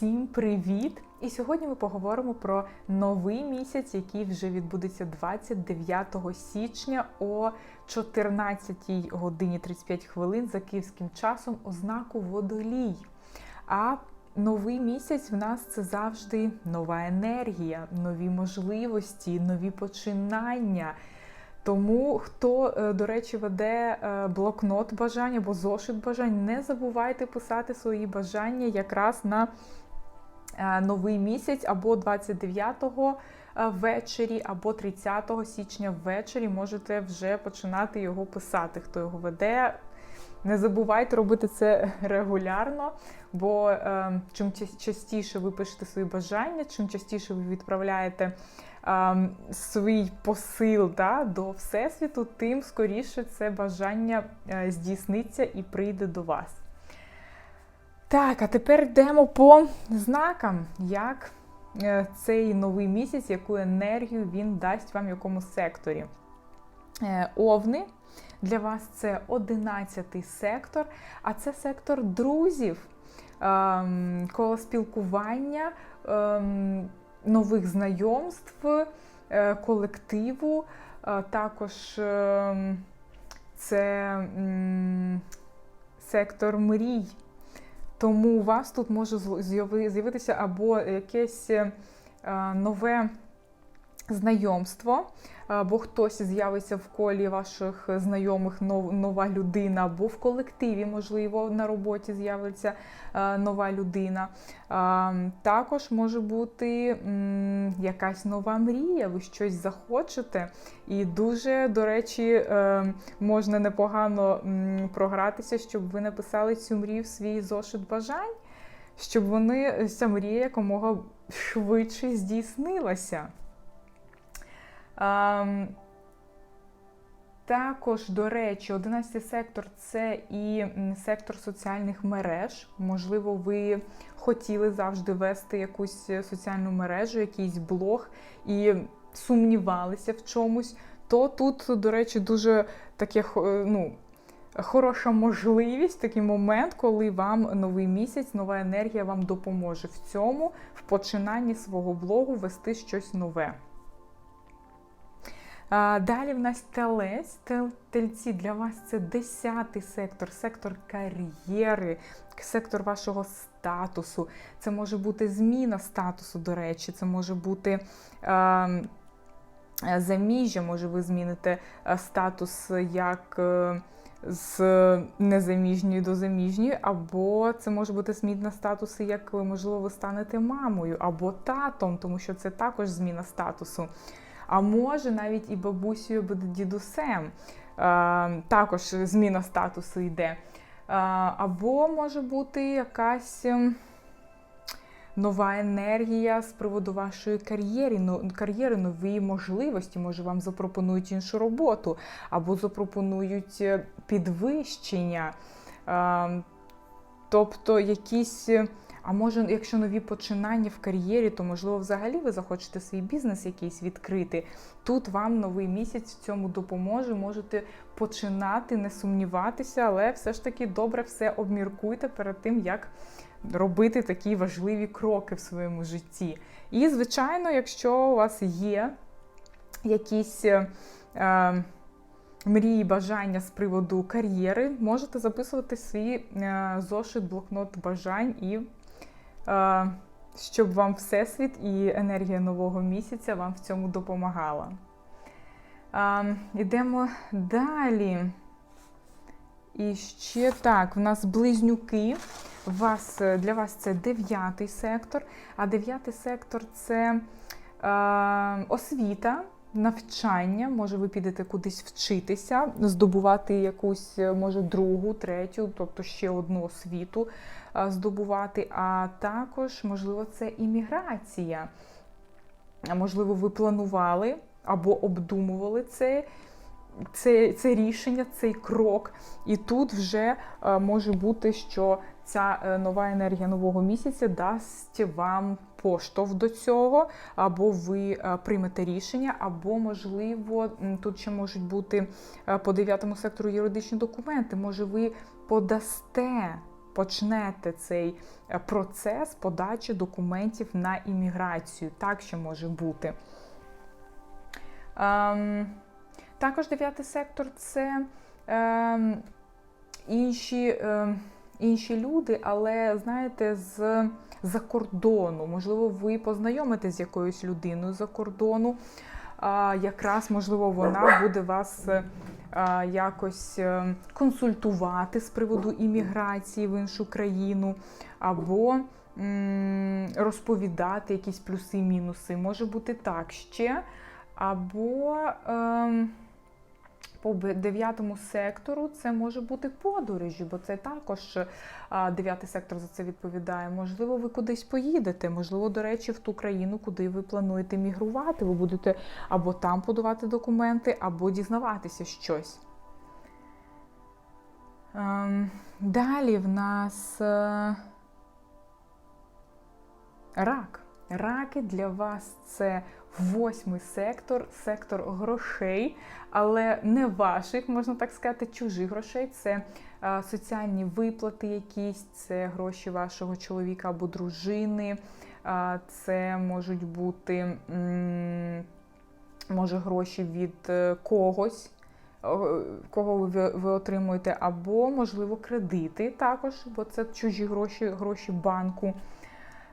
Всім привіт! І сьогодні ми поговоримо про новий місяць, який вже відбудеться 29 січня о 14 годині 35 хвилин за київським часом ознаку водолій. А новий місяць в нас це завжди нова енергія, нові можливості, нові починання. Тому хто, е, до речі, веде е, блокнот бажань або зошит бажань, не забувайте писати свої бажання якраз на новий місяць або 29-го ввечері, або 30 січня ввечері можете вже починати його писати. Хто його веде, не забувайте робити це регулярно, бо е, чим частіше ви пишете свої бажання, чим частіше ви відправляєте е, свій посил да, до Всесвіту, тим скоріше це бажання е, здійсниться і прийде до вас. Так, а тепер йдемо по знакам, як е, цей новий місяць, яку енергію він дасть вам в якому секторі. Е, Овни. Для вас це 11-й сектор, а це сектор друзів, ем, коло спілкування, ем, нових знайомств, е, колективу. Також ем, це сектор мрій. Тому у вас тут може з'явитися або якесь е, нове знайомство, або хтось з'явиться в колі ваших знайомих нова людина, або в колективі, можливо, на роботі з'явиться нова людина. Також може бути якась нова мрія, ви щось захочете. І дуже, до речі, е, можна непогано програтися, щоб ви написали цю мрію в свій зошит бажань, щоб вони ця мрія якомога швидше здійснилася. Також, до речі, 11 сектор це і сектор соціальних мереж. Можливо, ви хотіли завжди вести якусь соціальну мережу, якийсь блог і сумнівалися в чомусь. То тут, до речі, дуже таке ну, хороша можливість, такий момент, коли вам новий місяць, нова енергія вам допоможе в цьому, в починанні свого блогу вести щось нове. Далі в нас телець, тельці для вас це 10 сектор, сектор кар'єри, сектор вашого статусу. Це може бути зміна статусу, до речі, це може бути. Е, Заміжжя, може, ви зміните статус як е, з незаміжньої до заміжньої, або це може бути зміна статусу, як ви можливо, ви станете мамою, або татом, тому що це також зміна статусу а може навіть і бабусею або дідусем. Також зміна статусу йде. Або може бути якась ем, нова енергія з приводу вашої кар'єри, кар'єри, нові можливості. Може, вам запропонують іншу роботу, або запропонують е, підвищення. Тобто якісь а може, якщо нові починання в кар'єрі, то можливо взагалі ви захочете свій бізнес якийсь відкрити. Тут вам новий місяць в цьому допоможе. Можете починати, не сумніватися, але все ж таки добре все обміркуйте перед тим, як робити такі важливі кроки в своєму житті. І, звичайно, якщо у вас є якісь. Е, Мрії, бажання з приводу кар'єри, можете записувати свій е, зошит, блокнот бажань і щоб вам Всесвіт і енергія нового місяця вам в цьому допомагала. Йдемо далі. І ще так, в нас близнюки. Вас, Для вас це дев'ятий сектор, а дев'ятий сектор це е, освіта, навчання. Може, ви підете кудись вчитися, здобувати якусь, може, другу, третю, тобто ще одну освіту здобувати, а також, можливо, це імміграція. Можливо, ви планували або обдумували це. Це це рішення, цей крок. І тут вже е, може бути, що ця е, нова енергія нового місяця дасть вам поштовх до цього, або ви е, приймете рішення, або, можливо, тут ще можуть бути по дев'ятому сектору юридичні документи. Може, ви подасте почнете цей е, процес подачі документів на імміграцію. Так ще може бути. Ем, також дев'ятий сектор це ем, інші, ем, інші люди, але знаєте, з за кордону. Можливо, ви познайомитесь з якоюсь людиною за кордону. А, якраз, можливо, вона буде вас а, якось е, консультувати з приводу імміграції в іншу країну, або м, розповідати якісь плюси-мінуси. Може бути так ще. Або. Е, по дев'ятому сектору це може бути подорожі, бо це також дев'ятий сектор за це відповідає. Можливо, ви кудись поїдете, можливо, до речі, в ту країну, куди ви плануєте мігрувати. Ви будете або там подавати документи, або дізнаватися щось. Ем, далі в нас е, рак. Раки для вас це восьмий сектор, сектор грошей, але не ваших, можна так сказати, чужих грошей. Це соціальні виплати, якісь, це гроші вашого чоловіка або дружини. Це можуть бути може гроші від е, когось. Кого ви ви отримуєте, або, можливо, кредити також, бо це чужі гроші, гроші банку.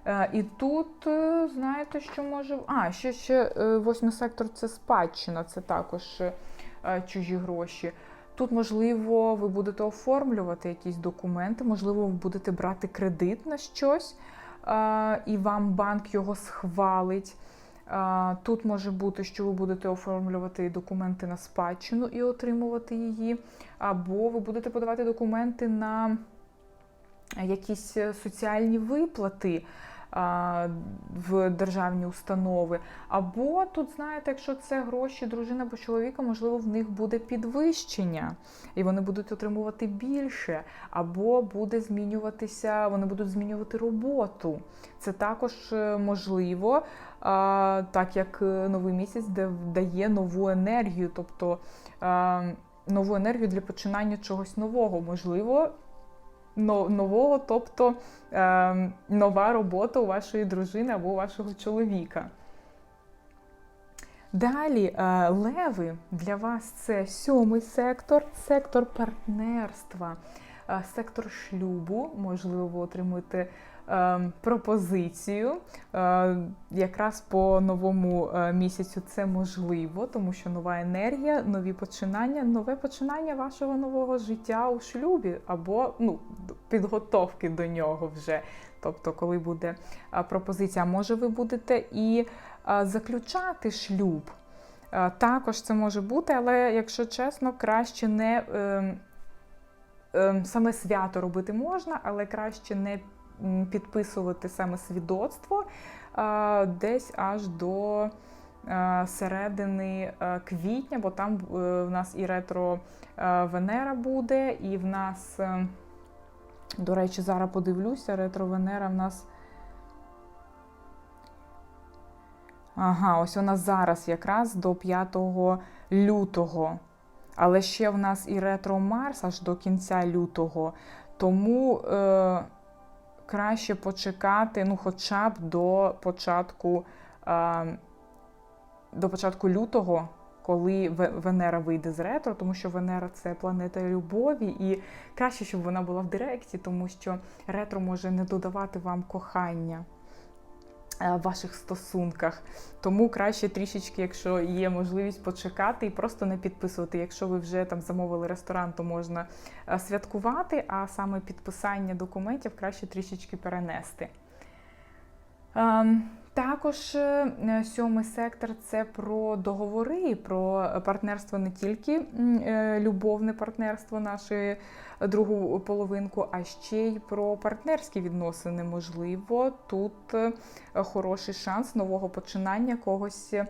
Е, і тут, е, знаєте, що може. А, ще ще е, восьмий сектор це спадщина, це також чужі гроші. Тут, можливо, ви будете оформлювати якісь документи, можливо, ви будете брати кредит на щось, і вам банк його схвалить. Тут може бути, що ви будете оформлювати документи на спадщину і отримувати її, або ви будете подавати документи на якісь соціальні виплати в державні установи. Або тут, знаєте, якщо це гроші дружини або чоловіка, можливо, в них буде підвищення, і вони будуть отримувати більше, або буде змінюватися, вони будуть змінювати роботу. Це також е, можливо, так як е, новий місяць дає нову енергію, тобто нову енергію для починання чогось нового. Можливо нового, тобто е, нова робота у вашої дружини або у вашого чоловіка. Далі е, леви для вас це сьомий сектор, сектор партнерства, е, сектор шлюбу. Можливо, ви отримуєте Ем, пропозицію. Е, якраз по новому місяцю це можливо, тому що нова енергія, нові починання, нове починання вашого нового життя у шлюбі або ну, підготовки до нього вже. Тобто, коли буде пропозиція, може ви будете і заключати шлюб. Також це може бути, але якщо чесно, краще не ем, ем, саме свято робити можна, але краще не підписувати саме свідоцтво десь аж до середини квітня, бо там е, в нас і ретро Венера буде, і в нас, е, до речі, зараз подивлюся, ретро Венера в нас. Ага, ось вона зараз якраз до 5 лютого. Але ще в нас і ретро Марс аж до кінця лютого. Тому. Е, краще почекати, ну, хоча б до початку, до початку лютого. Коли Венера вийде з ретро, тому що Венера це планета любові, і краще, щоб вона була в директі, тому що ретро може не додавати вам кохання. Е, в ваших стосунках. Тому краще трішечки, якщо є можливість почекати і просто не підписувати. Якщо ви вже там замовили ресторан, то можна е, святкувати, а саме підписання документів краще трішечки перенести. Також е, сьомий сектор це про договори, про партнерство не тільки любовне партнерство нашої другу половинку, а ще й про партнерські відносини. Можливо, тут е, хороший шанс нового починання когось. Е,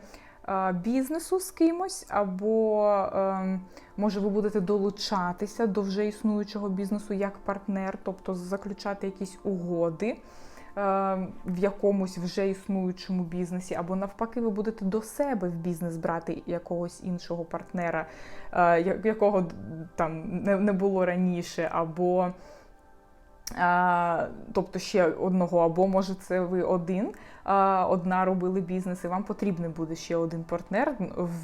бізнесу з кимось, або може ви будете долучатися до вже існуючого бізнесу як партнер, тобто заключати якісь угоди. Ем, в якомусь вже існуючому бізнесі, або навпаки, ви будете до себе в бізнес брати якогось іншого партнера, е, якого там не було раніше, або А, тобто ще одного, або може це ви один, одна робили бізнес, і вам потрібен буде ще один партнер,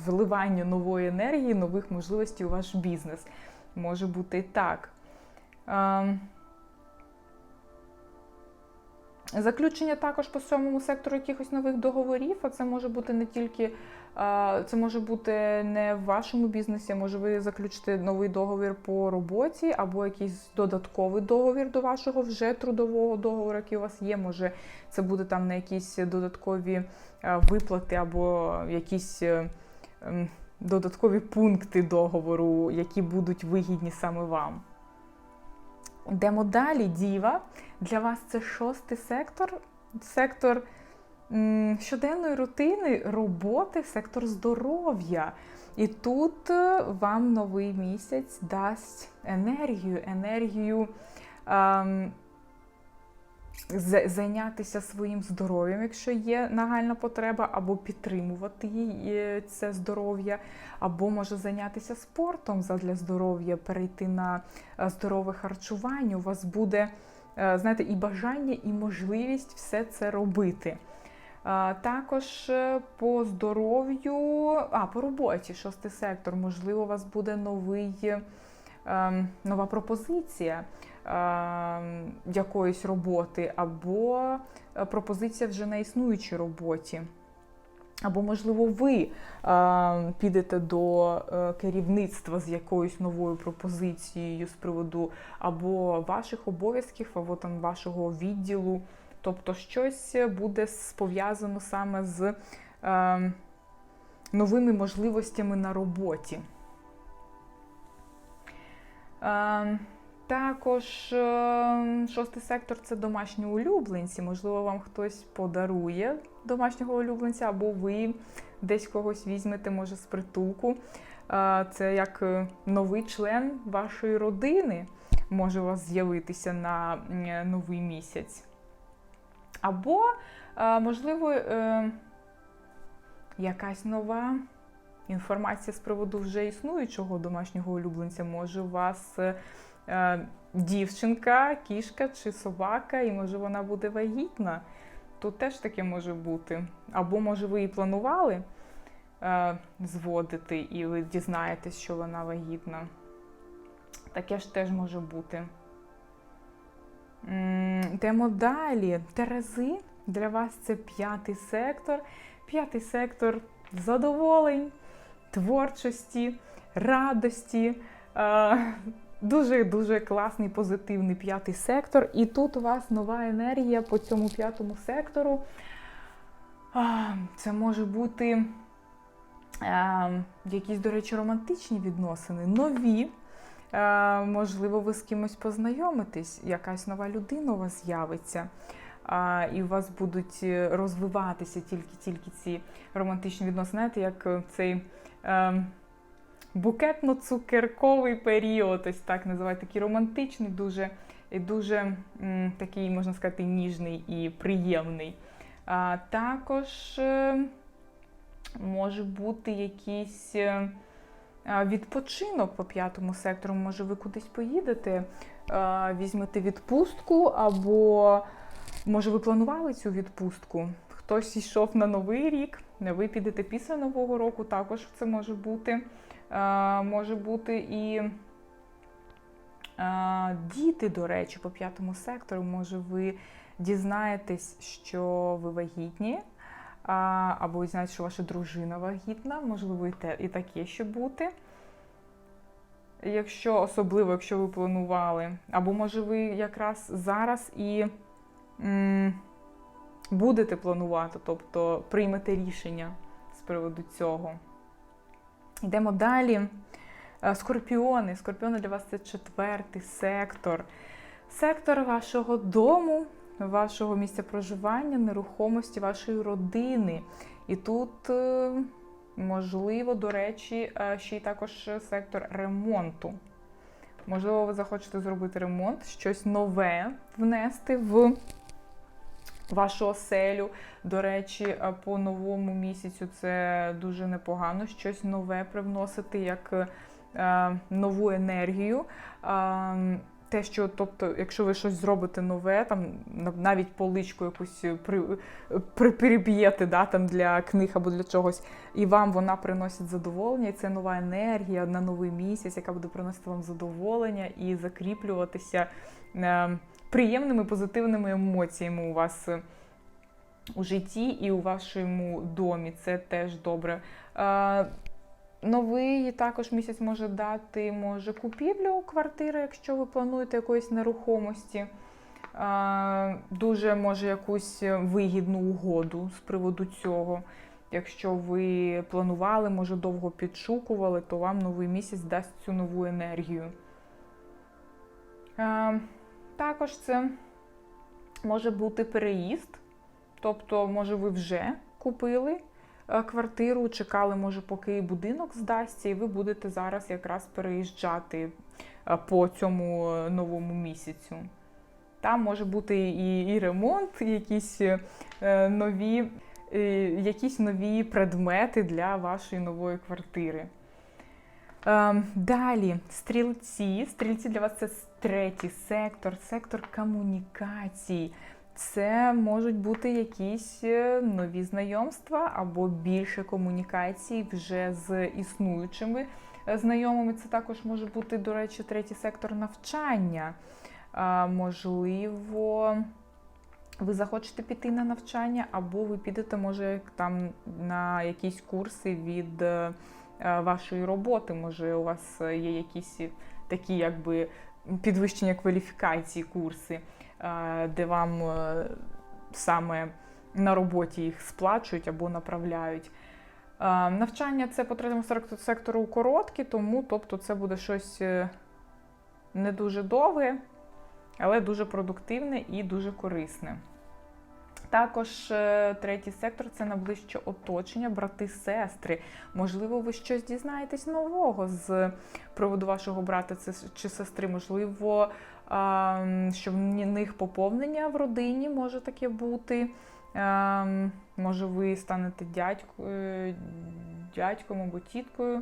вливання нової енергії, нових можливостей у ваш бізнес. Може бути і так. А, Заключення також по сьомому сектору якихось нових договорів, а це може бути не тільки це може бути не в вашому бізнесі, може ви заключите новий договір по роботі, або якийсь додатковий договір до вашого вже трудового договору, який у вас є. Може, це буде там на якісь додаткові виплати, або якісь е, додаткові пункти договору, які будуть вигідні саме вам. Йдемо далі, діва. Для вас це шостий сектор, сектор щоденної рутини, роботи, сектор здоров'я. І тут е, вам новий місяць дасть енергію, енергію ем, зайнятися своїм здоров'ям, якщо є нагальна потреба, або підтримувати її е, це здоров'я, або може зайнятися спортом задля здоров'я, перейти на е, здорове харчування. У вас буде е, знаєте, і бажання, і можливість все це робити. Також по здоров'ю, а по роботі, шостий сектор, можливо, у вас буде новий, е, нова пропозиція якоїсь роботи, або е, пропозиція вже на існуючій роботі. Або, можливо, ви е, підете до е, керівництва з якоюсь новою пропозицією з приводу або ваших обов'язків, або там вашого відділу. Тобто щось буде пов'язано саме з е, новими можливостями на роботі. Е, також е, шостий сектор це домашні улюбленці. Можливо, вам хтось подарує домашнього улюбленця, або ви десь когось візьмете, може, з притулку. Е, Це як е, новий член вашої родини може у вас з'явитися на новий місяць. Або, можливо, якась нова інформація з приводу вже існуючого домашнього улюбленця. Може, вас дівчинка, кішка чи собака, і може вона буде вагітна. Тут теж таке може бути. Або, може, ви і планували е, зводити, і ви дізнаєтесь, що вона вагітна. Таке ж теж може бути. Йдемо далі. Терези. Для вас це п'ятий сектор. П'ятий сектор задоволень, творчості, радості. Е, Дуже-дуже класний, позитивний п'ятий сектор. І тут у вас нова енергія по цьому п'ятому сектору. Це може бути якісь, до речі, романтичні відносини, нові. Можливо, ви з кимось познайомитесь, якась нова людина у вас з'явиться, і у вас будуть е, розвиватися тільки-тільки ці романтичні відносини. Знаєте, як е, цей е, букетно-цукерковий період, ось так називають, такий романтичний, дуже, дуже такий, можна сказати, ніжний і приємний. А, також е, може бути якийсь. е, Відпочинок по п'ятому сектору, може, ви кудись поїдете, візьмете відпустку, або може ви планували цю відпустку. Хтось йшов на новий рік, ви підете після Нового року, також це може бути. А, Може бути і діти, до речі, по п'ятому сектору. Може, ви дізнаєтесь, що ви вагітні. А, або ви знаєте, що ваша дружина вагітна, можливо, і, те, і таке ще бути. Якщо особливо, якщо ви планували, або може ви якраз зараз і м, будете планувати, тобто приймете рішення з приводу цього. Йдемо далі. Е, Скорпіони. Скорпіони для вас це четвертий сектор. Сектор вашого дому, вашого місця проживання, нерухомості вашої родини. І тут, е, можливо, до речі, е, ще й також сектор ремонту. Можливо, ви захочете зробити ремонт, щось нове внести в вашу оселю. До речі, е, по новому місяцю це дуже непогано, щось нове привносити як е, нову енергію. Е, те, що, тобто, якщо ви щось зробите нове, там навіть поличку якусь при, при, переб'єте да, там для книг або для чогось, і вам вона приносить задоволення, і це нова енергія на новий місяць, яка буде приносити вам задоволення і закріплюватися е, приємними позитивними емоціями у вас е, у житті і у вашому домі. Це теж добре. Новий також місяць може дати може купівлю квартири, якщо ви плануєте якоїсь нерухомості. Дуже може якусь вигідну угоду з приводу цього. Якщо ви планували, може довго підшукували, то вам новий місяць дасть цю нову енергію. Е, Також це може бути переїзд. Тобто, може, ви вже купили е, квартиру, чекали, може, поки будинок здасться, і ви будете зараз якраз переїжджати е, по цьому е, новому місяцю. Там може бути і, і ремонт, і якісь е, нові, е, якісь нові предмети для вашої нової квартири. Ем, Далі, стрільці. Стрільці для вас це третій сектор, сектор комунікацій. Це можуть бути якісь е, нові знайомства або більше комунікацій вже з існуючими е, знайомими. Це також може бути, до речі, третій сектор навчання. Можливо, ви захочете піти на навчання, або ви підете, може, там на якісь курси від е, вашої роботи. Може, у вас є якісь такі, якби підвищення кваліфікації курси, е, де вам е, саме на роботі їх сплачують або направляють. Е, Навчання це по третьому сектору короткі, тому тобто це буде щось не дуже довге, але дуже продуктивне і дуже корисне. Також е, третій сектор це найближче оточення, брати, сестри. Можливо, ви щось дізнаєтесь нового з приводу вашого брата чи сестри. Можливо, що в них поповнення в родині може таке бути. Може, ви станете дядькою, дядьком або тіткою.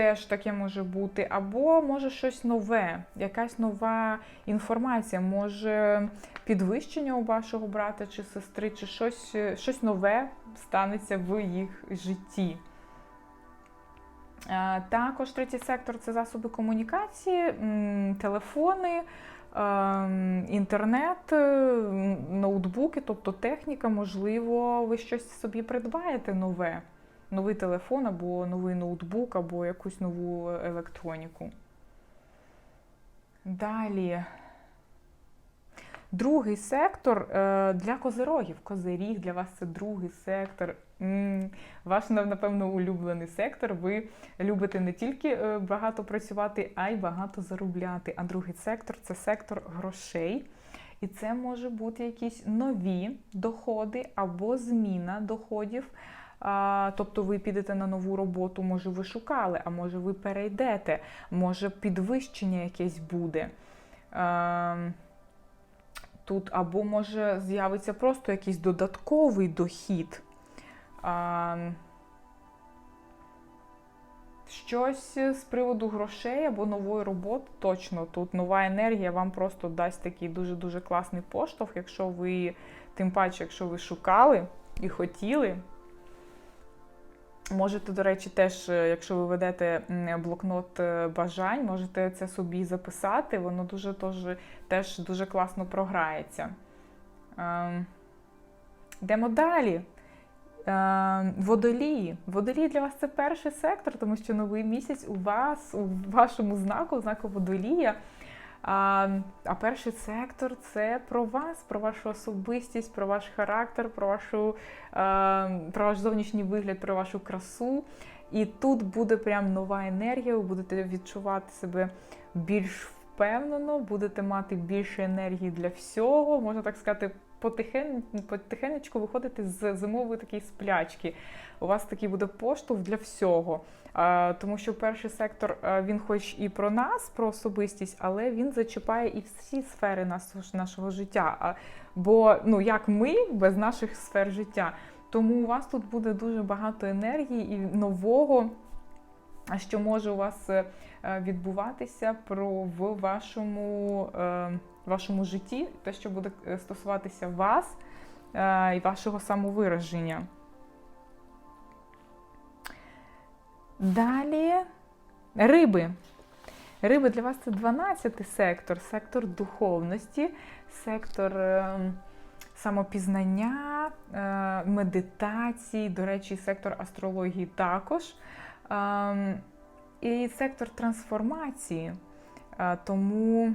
Теж таке може бути. Або може щось нове, якась нова інформація, може підвищення у вашого брата чи сестри, чи щось, щось нове станеться в їх житті. Е, Також третій сектор це засоби комунікації, телефони, ем, інтернет, е, ноутбуки, тобто техніка, можливо, ви щось собі придбаєте нове, новий телефон або новий ноутбук, або якусь нову електроніку. Далі. Другий сектор е, для козирогів. Козиріг для вас це другий сектор. Ваш, напевно, улюблений сектор. Ви любите не тільки е, багато працювати, а й багато заробляти. А другий сектор це сектор грошей. І це може бути якісь нові доходи або зміна доходів. Тобто ви підете на нову роботу, може ви шукали, а може ви перейдете, може підвищення якесь буде. Тут або може з'явиться просто якийсь додатковий дохід. Щось з приводу грошей або нової роботи, точно тут нова енергія вам просто дасть такий дуже-дуже класний поштовх, якщо ви, тим паче, якщо ви шукали і хотіли. Можете, до речі, теж, е, якщо ви ведете блокнот е, бажань, можете це собі записати, воно дуже теж, теж дуже класно програється. Ем, Йдемо далі. Ем, Водолії. Водолії для вас це перший сектор, тому що новий місяць у вас, у вашому знаку, знаку водолія. А, а перший сектор це про вас, про вашу особистість, про ваш характер, про вашу е, про ваш зовнішній вигляд, про вашу красу. І тут буде прям нова енергія, ви будете відчувати себе більш впевнено, будете мати більше енергії для всього, можна так сказати, потихен, потихенечку виходити з зимової такої сплячки. У вас такий буде поштовх для всього. Тому що перший сектор він, хоч і про нас, про особистість, але він зачіпає і всі сфери нашого, нашого життя. Бо ну як ми без наших сфер життя. Тому у вас тут буде дуже багато енергії і нового. Що може у вас е, відбуватися про в вашому, е, вашому житті, те, що буде е, стосуватися вас і вашого самовираження. Далі риби. Риби для вас це 12 сектор, сектор духовності, сектор самопізнання, медитації, до речі, сектор астрології також. І сектор трансформації. Тому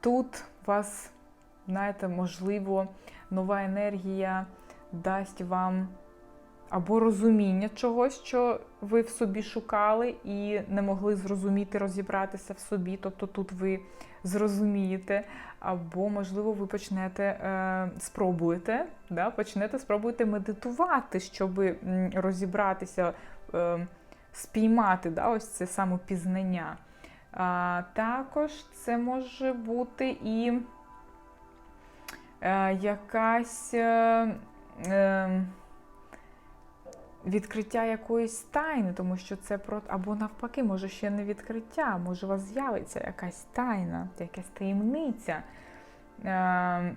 тут вас, знаєте, можливо, нова енергія дасть вам або розуміння чогось, що ви в собі шукали і не могли зрозуміти, розібратися в собі. Тобто тут ви зрозумієте, або, можливо, ви почнете е, спробуєте, да, почнете спробуєте медитувати, щоб розібратися, е, спіймати да, ось це самопізнання. А, також це може бути і е, якась. Е, е, відкриття якоїсь тайни, тому що це про або навпаки, може ще не відкриття, може у вас з'явиться якась тайна, якась таємниця. Е,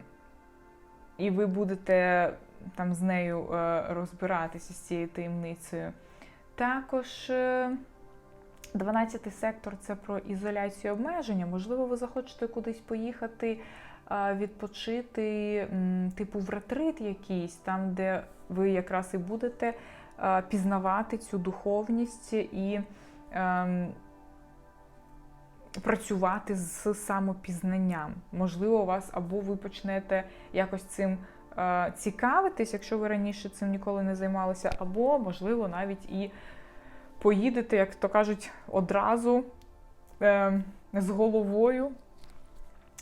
і ви будете там з нею е, розбиратися з цією таємницею. Також. Е, 12 сектор це про ізоляцію обмеження. Можливо, ви захочете кудись поїхати, е, відпочити, типу в ретрит якийсь, там, де ви якраз і будете е, пізнавати цю духовність і ем, працювати з самопізнанням. Можливо, у вас або ви почнете якось цим е, цікавитись, якщо ви раніше цим ніколи не займалися, або, можливо, навіть і поїдете, як то кажуть, одразу е, з головою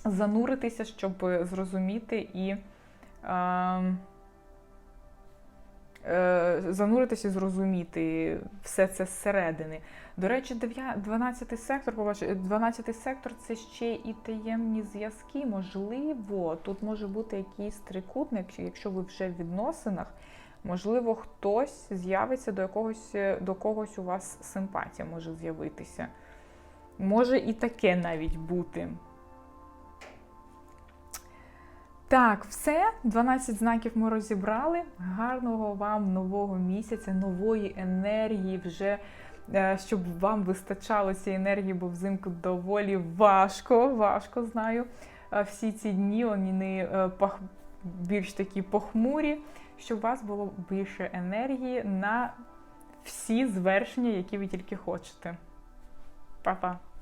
зануритися, щоб зрозуміти і. Е, е, Зануритися і зрозуміти все це зсередини. До речі, 12 сектор, побачите, 12 сектор це ще і таємні зв'язки. Можливо, тут може бути якийсь трикутник, якщо ви вже в відносинах. Можливо, хтось з'явиться до якогось до когось у вас симпатія може з'явитися. Може і таке навіть бути. Так, все. 12 знаків ми розібрали. Гарного вам нового місяця, нової енергії, вже е, щоб вам вистачало цієї енергії, бо взимку доволі важко, важко знаю. Е, Всі ці дні вони е, більш такі похмурі, щоб у вас було більше енергії на всі звершення, які ви тільки хочете. Па-па!